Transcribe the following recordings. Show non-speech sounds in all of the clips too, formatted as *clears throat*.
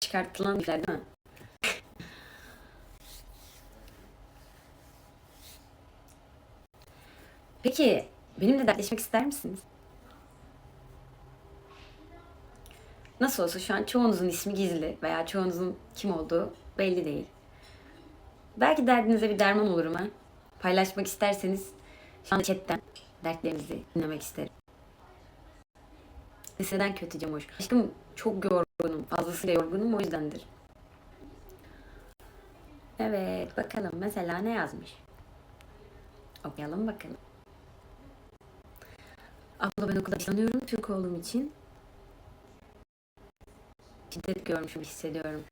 çıkartılan ifler değil mi? Peki benimle dertleşmek ister misiniz? Nasıl olsa şu an çoğunuzun ismi gizli veya çoğunuzun kim olduğu belli değil. Belki derdinize bir derman olurum ha. Paylaşmak isterseniz şu anda chatten dertlerinizi dinlemek isterim. Liseden kötü Cemoş. Aşkım çok yorgunum. Fazlasıyla yorgunum o yüzdendir. Evet bakalım mesela ne yazmış? Okuyalım bakalım. Abla ben okulda sanıyorum Türk olduğum için şiddet görmüşüm hissediyorum.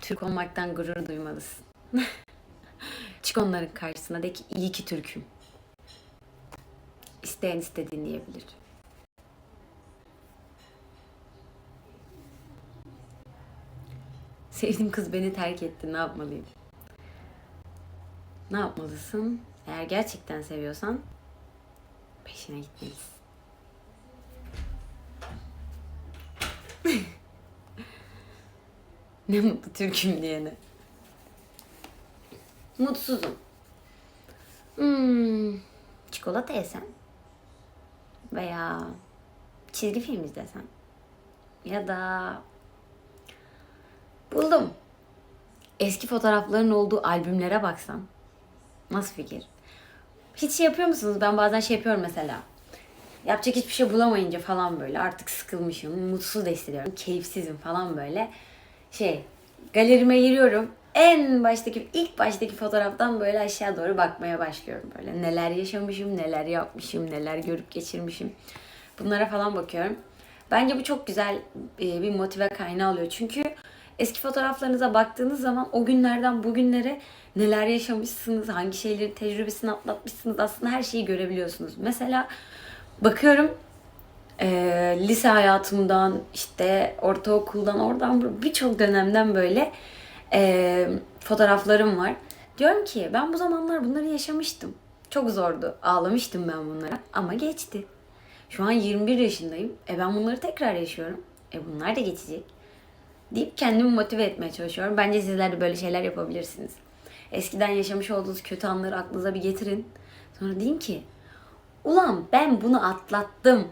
Türk olmaktan gurur duymalısın. *laughs* Çık onların karşısına de ki iyi ki Türk'üm. İsteyen istediğini diyebilir. Sevdiğim kız beni terk etti. Ne yapmalıyım? Ne yapmalısın? Eğer gerçekten seviyorsan peşine gitmelisin. *laughs* ne mutlu Türk'üm diyene. Mutsuzum. Hmm, çikolata yesem. Veya çizgi film izlesem. Ya da buldum. Eski fotoğrafların olduğu albümlere baksam. Nasıl fikir? Hiç şey yapıyor musunuz? Ben bazen şey yapıyorum mesela. Yapacak hiçbir şey bulamayınca falan böyle artık sıkılmışım, mutsuz da hissediyorum, keyifsizim falan böyle. Şey, galerime giriyorum. En baştaki, ilk baştaki fotoğraftan böyle aşağı doğru bakmaya başlıyorum böyle. Neler yaşamışım, neler yapmışım, neler görüp geçirmişim. Bunlara falan bakıyorum. Bence bu çok güzel e, bir motive kaynağı oluyor. Çünkü eski fotoğraflarınıza baktığınız zaman o günlerden bugünlere neler yaşamışsınız, hangi şeyleri tecrübesini atlatmışsınız aslında her şeyi görebiliyorsunuz. Mesela bakıyorum e, lise hayatımdan işte ortaokuldan oradan birçok dönemden böyle e, fotoğraflarım var. Diyorum ki ben bu zamanlar bunları yaşamıştım. Çok zordu. Ağlamıştım ben bunlara ama geçti. Şu an 21 yaşındayım. E ben bunları tekrar yaşıyorum. E bunlar da geçecek. Deyip kendimi motive etmeye çalışıyorum. Bence sizler de böyle şeyler yapabilirsiniz. Eskiden yaşamış olduğunuz kötü anları aklınıza bir getirin. Sonra deyin ki Ulan ben bunu atlattım.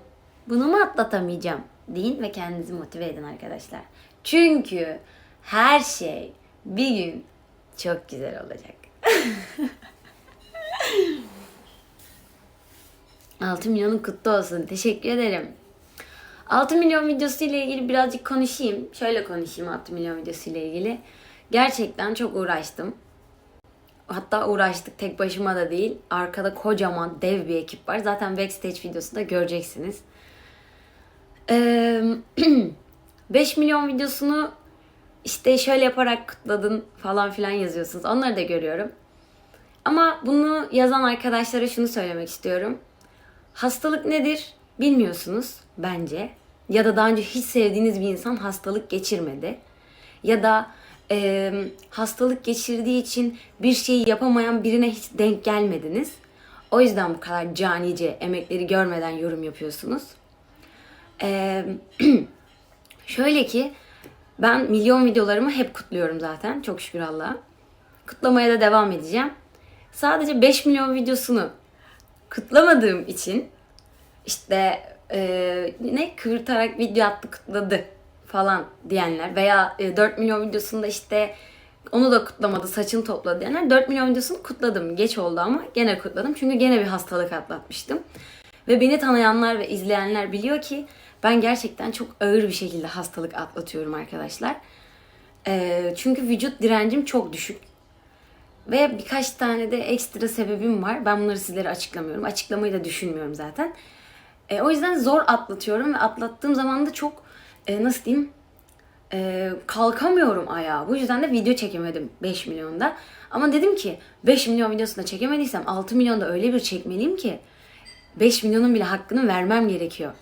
Bunu mu atlatamayacağım? Deyin ve kendinizi motive edin arkadaşlar. Çünkü her şey bir gün çok güzel olacak. *laughs* 6 milyonun kutlu olsun. Teşekkür ederim. 6 milyon videosu ile ilgili birazcık konuşayım. Şöyle konuşayım 6 milyon videosu ile ilgili. Gerçekten çok uğraştım. Hatta uğraştık tek başıma da değil. Arkada kocaman dev bir ekip var. Zaten backstage videosunda göreceksiniz. Ee, 5 *clears throat* milyon videosunu işte şöyle yaparak kutladın falan filan yazıyorsunuz. Onları da görüyorum. Ama bunu yazan arkadaşlara şunu söylemek istiyorum. Hastalık nedir bilmiyorsunuz bence. Ya da daha önce hiç sevdiğiniz bir insan hastalık geçirmedi. Ya da e, hastalık geçirdiği için bir şeyi yapamayan birine hiç denk gelmediniz. O yüzden bu kadar canice emekleri görmeden yorum yapıyorsunuz. E, *clears throat* şöyle ki ben milyon videolarımı hep kutluyorum zaten. Çok şükür Allah'a. Kutlamaya da devam edeceğim. Sadece 5 milyon videosunu kutlamadığım için işte e, ne kıvırtarak video attı kutladı falan diyenler veya e, 4 milyon videosunda işte onu da kutlamadı saçını topladı diyenler 4 milyon videosunu kutladım. Geç oldu ama gene kutladım. Çünkü gene bir hastalık atlatmıştım. Ve beni tanıyanlar ve izleyenler biliyor ki ben gerçekten çok ağır bir şekilde hastalık atlatıyorum arkadaşlar. E, çünkü vücut direncim çok düşük. Ve birkaç tane de ekstra sebebim var. Ben bunları sizlere açıklamıyorum. Açıklamayı da düşünmüyorum zaten. E, o yüzden zor atlatıyorum ve atlattığım zaman da çok e, nasıl diyeyim e, kalkamıyorum ayağa. Bu yüzden de video çekemedim 5 milyonda. Ama dedim ki 5 milyon videosunda çekemediysem 6 milyonda öyle bir çekmeliyim ki 5 milyonun bile hakkını vermem gerekiyor.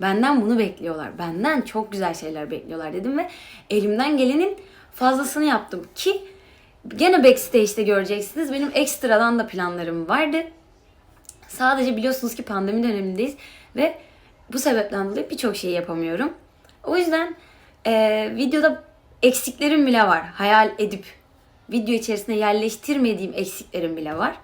Benden bunu bekliyorlar. Benden çok güzel şeyler bekliyorlar dedim ve elimden gelenin fazlasını yaptım ki gene backstage'de göreceksiniz. Benim ekstradan da planlarım vardı. Sadece biliyorsunuz ki pandemi dönemindeyiz ve bu sebepten dolayı birçok şey yapamıyorum. O yüzden e, videoda eksiklerim bile var. Hayal edip video içerisine yerleştirmediğim eksiklerim bile var.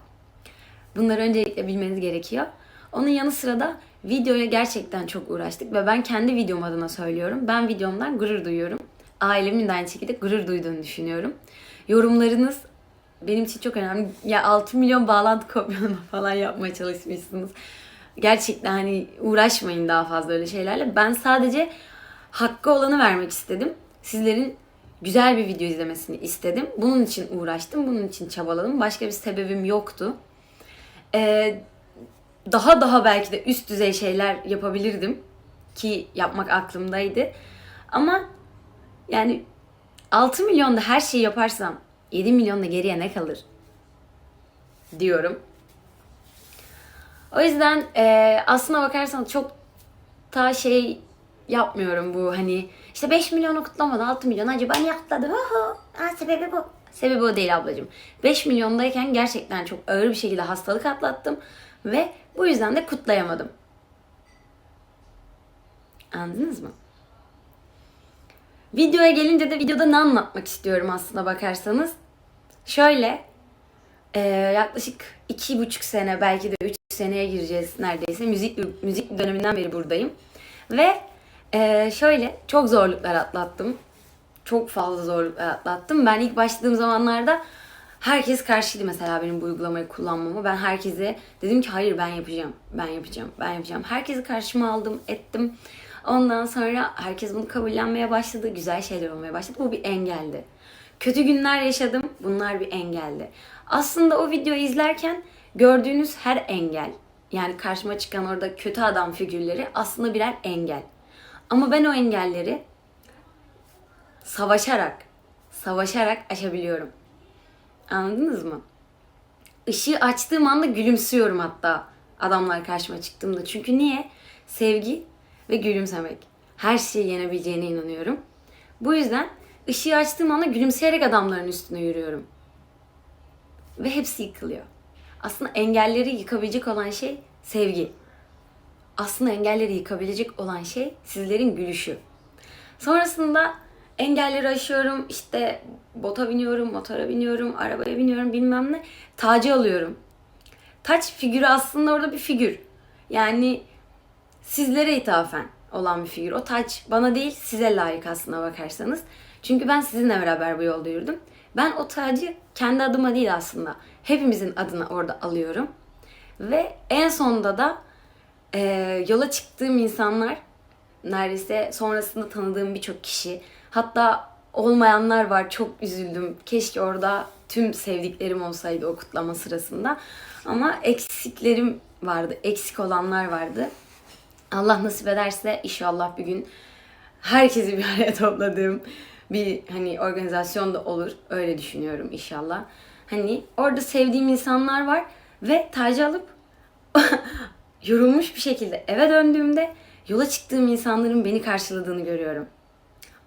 Bunları öncelikle bilmeniz gerekiyor. Onun yanı sıra da videoya gerçekten çok uğraştık ve ben kendi videom adına söylüyorum. Ben videomdan gurur duyuyorum. Ailemin de aynı şekilde gurur duyduğunu düşünüyorum. Yorumlarınız benim için çok önemli. Ya 6 milyon bağlantı kopyalama falan yapmaya çalışmışsınız. Gerçekten hani uğraşmayın daha fazla öyle şeylerle. Ben sadece hakkı olanı vermek istedim. Sizlerin güzel bir video izlemesini istedim. Bunun için uğraştım. Bunun için çabaladım. Başka bir sebebim yoktu. Ee, daha daha belki de üst düzey şeyler yapabilirdim ki yapmak aklımdaydı. Ama yani 6 milyonda her şeyi yaparsam 7 milyonda geriye ne kalır? Diyorum. O yüzden e, aslına bakarsan çok ta şey yapmıyorum bu hani işte 5 milyonu kutlamadı 6 milyon acaba niye kutladı? Ha, sebebi bu. Sebebi o değil ablacığım. 5 milyondayken gerçekten çok ağır bir şekilde hastalık atlattım ve bu yüzden de kutlayamadım. Anladınız mı? Videoya gelince de videoda ne anlatmak istiyorum aslında bakarsanız. Şöyle e, yaklaşık iki buçuk sene belki de üç seneye gireceğiz neredeyse. Müzik müzik döneminden beri buradayım. Ve e, şöyle çok zorluklar atlattım. Çok fazla zorluklar atlattım. Ben ilk başladığım zamanlarda herkes karşıydı mesela benim bu uygulamayı kullanmamı. Ben herkese dedim ki hayır ben yapacağım. Ben yapacağım. Ben yapacağım. Herkesi karşıma aldım, ettim. Ondan sonra herkes bunu kabullenmeye başladı. Güzel şeyler olmaya başladı. Bu bir engeldi. Kötü günler yaşadım. Bunlar bir engeldi. Aslında o videoyu izlerken gördüğünüz her engel yani karşıma çıkan orada kötü adam figürleri aslında birer engel. Ama ben o engelleri savaşarak, savaşarak aşabiliyorum. Anladınız mı? Işığı açtığım anda gülümsüyorum hatta adamlar karşıma çıktığımda. Çünkü niye? Sevgi ve gülümsemek. Her şeyi yenebileceğine inanıyorum. Bu yüzden ışığı açtığım anda gülümseyerek adamların üstüne yürüyorum. Ve hepsi yıkılıyor. Aslında engelleri yıkabilecek olan şey sevgi. Aslında engelleri yıkabilecek olan şey sizlerin gülüşü. Sonrasında engelleri aşıyorum. İşte bota biniyorum, motora biniyorum, arabaya biniyorum bilmem ne. Tacı alıyorum. Taç figürü aslında orada bir figür. Yani sizlere ithafen olan bir figür. O taç bana değil size layık aslına bakarsanız. Çünkü ben sizinle beraber bu yolda yürüdüm. Ben o tacı kendi adıma değil aslında. Hepimizin adına orada alıyorum. Ve en sonunda da e, yola çıktığım insanlar neredeyse sonrasında tanıdığım birçok kişi hatta olmayanlar var çok üzüldüm. Keşke orada tüm sevdiklerim olsaydı o kutlama sırasında. Ama eksiklerim vardı. Eksik olanlar vardı. Allah nasip ederse inşallah bir gün herkesi bir araya topladığım bir hani organizasyon da olur. Öyle düşünüyorum inşallah. Hani orada sevdiğim insanlar var ve tacı alıp *laughs* yorulmuş bir şekilde eve döndüğümde yola çıktığım insanların beni karşıladığını görüyorum.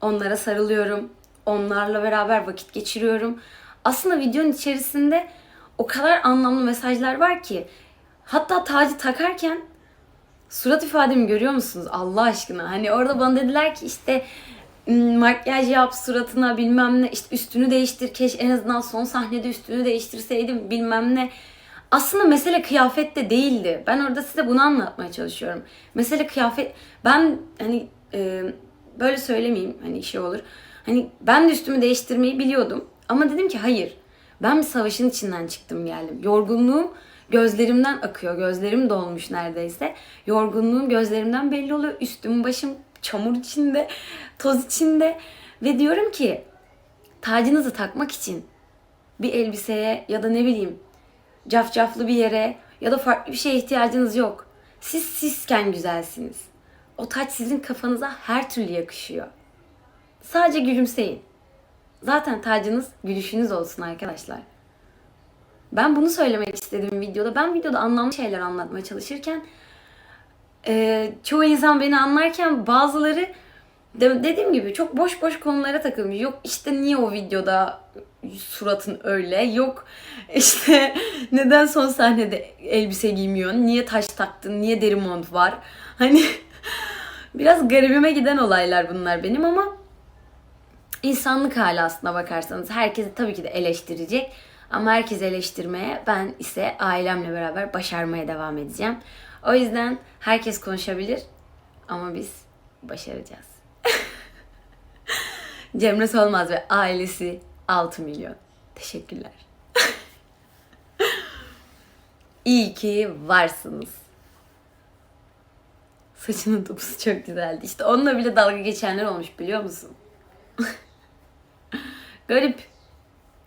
Onlara sarılıyorum. Onlarla beraber vakit geçiriyorum. Aslında videonun içerisinde o kadar anlamlı mesajlar var ki hatta tacı takarken surat ifademi görüyor musunuz Allah aşkına? Hani orada bana dediler ki işte makyaj yap suratına bilmem ne işte üstünü değiştir keş en azından son sahnede üstünü değiştirseydim bilmem ne. Aslında mesele kıyafet de değildi. Ben orada size bunu anlatmaya çalışıyorum. Mesele kıyafet ben hani e, böyle söylemeyeyim hani şey olur. Hani ben de üstümü değiştirmeyi biliyordum ama dedim ki hayır. Ben bir savaşın içinden çıktım geldim. Yorgunluğum gözlerimden akıyor. Gözlerim dolmuş neredeyse. Yorgunluğum gözlerimden belli oluyor. Üstüm başım çamur içinde, toz içinde ve diyorum ki tacınızı takmak için bir elbiseye ya da ne bileyim cafcaflı bir yere ya da farklı bir şeye ihtiyacınız yok. Siz sizken güzelsiniz. O taç sizin kafanıza her türlü yakışıyor. Sadece gülümseyin. Zaten tacınız gülüşünüz olsun arkadaşlar. Ben bunu söylemek istedim videoda. Ben videoda anlamlı şeyler anlatmaya çalışırken e, çoğu insan beni anlarken bazıları de, dediğim gibi çok boş boş konulara takılmış. Yok işte niye o videoda suratın öyle? Yok işte *laughs* neden son sahnede elbise giymiyorsun? Niye taş taktın? Niye deri mont var? Hani *laughs* biraz garibime giden olaylar bunlar benim ama insanlık hali aslına bakarsanız. Herkesi tabii ki de eleştirecek. Ama herkes eleştirmeye ben ise ailemle beraber başarmaya devam edeceğim. O yüzden herkes konuşabilir ama biz başaracağız. *laughs* Cemre Solmaz ve ailesi 6 milyon. Teşekkürler. *laughs* İyi ki varsınız. Saçının topusu çok güzeldi. İşte onunla bile dalga geçenler olmuş biliyor musun? *laughs* Garip.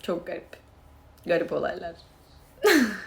Çok garip. Garip olaylar. *laughs*